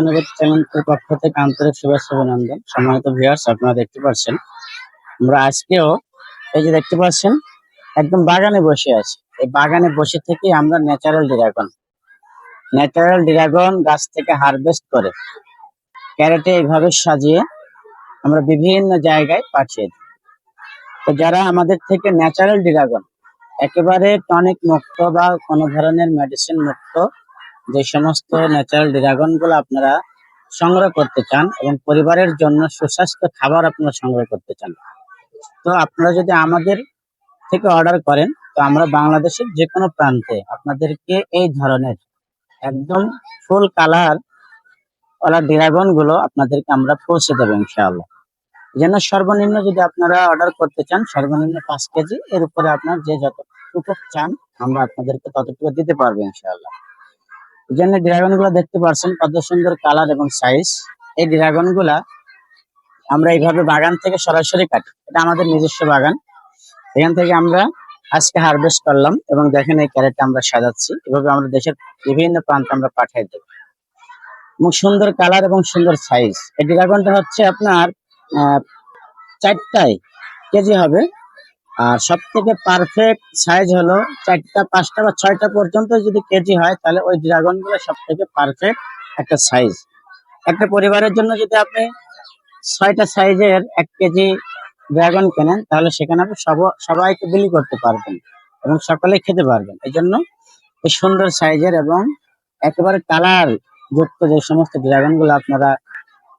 অনুরোধ চ্যানেলের পক্ষ থেকে আন্তরিক শুভেচ্ছা অভিনন্দন। সম্মানিত ভিউয়ার্স আপনারা দেখতে পাচ্ছেন, আমরা আজকেও এই যে দেখতে পাচ্ছেন, একদম বাগানে বসে আছি। এই বাগানে বসে থেকে আমরা ন্যাচারাল ড্রাগন ন্যাচারাল ড্রাগন গাছ থেকে হারভেস্ট করে ক্যারেটে এইভাবে সাজিয়ে আমরা বিভিন্ন জায়গায় পাঠিয়ে দিই। তো যারা আমাদের থেকে ন্যাচারাল ড্রাগন একেবারে টনিক মুক্ত বা কোনো ধরনের মেডিসিন মুক্ত যে সমস্ত ন্যাচারাল ড্রাগনগুলো আপনারা সংগ্রহ করতে চান এবং পরিবারের জন্য সুস্বাস্থ্য খাবার আপনারা সংগ্রহ করতে চান। তো আপনারা যদি আমাদের থেকে অর্ডার করেন, তো আমরা বাংলাদেশের যে কোনো প্রান্তে আপনাদেরকে এই ধরনের একদম ফুল কালার ওলা ড্রাগনগুলো আপনাদেরকে আমরা পৌঁছে দেবো ইনশাআল্লাহ। জন্য সর্বনিম্ন যদি আপনারা অর্ডার করতে চান, সর্বনিম্ন পাঁচ কেজি এর উপরে আপনার যে যতটুকু চান, আমরা আপনাদেরকে ততটুকু দিতে পারব ইনশাআল্লাহ। এই জন্য ড্রাগনগুলো দেখতে পারছেন কত সুন্দর কালার এবং সাইজ এই ড্রাগনগুলা আমরা এইভাবে বাগান থেকে সরাসরি কাটি। এটা আমাদের নিজস্ব বাগান। এখান থেকে আমরা আজকে হারভেস্ট করলাম এবং দেখেন এই ক্যারেটটা আমরা সাজাচ্ছি। এভাবে আমরা দেশের বিভিন্ন প্রান্তে আমরা পাঠিয়ে দেবো। এবং সুন্দর কালার এবং সুন্দর সাইজ এই ড্রাগনটা হচ্ছে আপনার চারটায় কেজি হবে। আর সব থেকে পারফেক্ট সাইজ হলো চারটা, পাঁচটা বা ছয়টা পর্যন্ত যদি কেজি হয়, তাহলে ওই ড্রাগনগুলো সব থেকে পারফেক্ট একটা সাইজ একটা পরিবারের জন্য যদি আপনি ছয়টা সাইজের এক কেজি ড্রাগন কেনেন, তাহলে সেখানে আপনি সব- সবাইকে বিলি করতে পারবেন এবং সকলে খেতে পারবেন। এই জন্য এই সুন্দর সাইজের এবং একেবারে কালার যুক্ত যে সমস্ত ড্রাগনগুলো আপনারা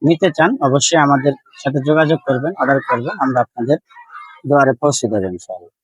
নিতে চান, অবশ্যই আমাদের সাথে যোগাযোগ করবেন অর্ডার করবেন, আমরা আপনাদের দুয়ারে পৌঁছে দেবেন ইনশাআল্লাহ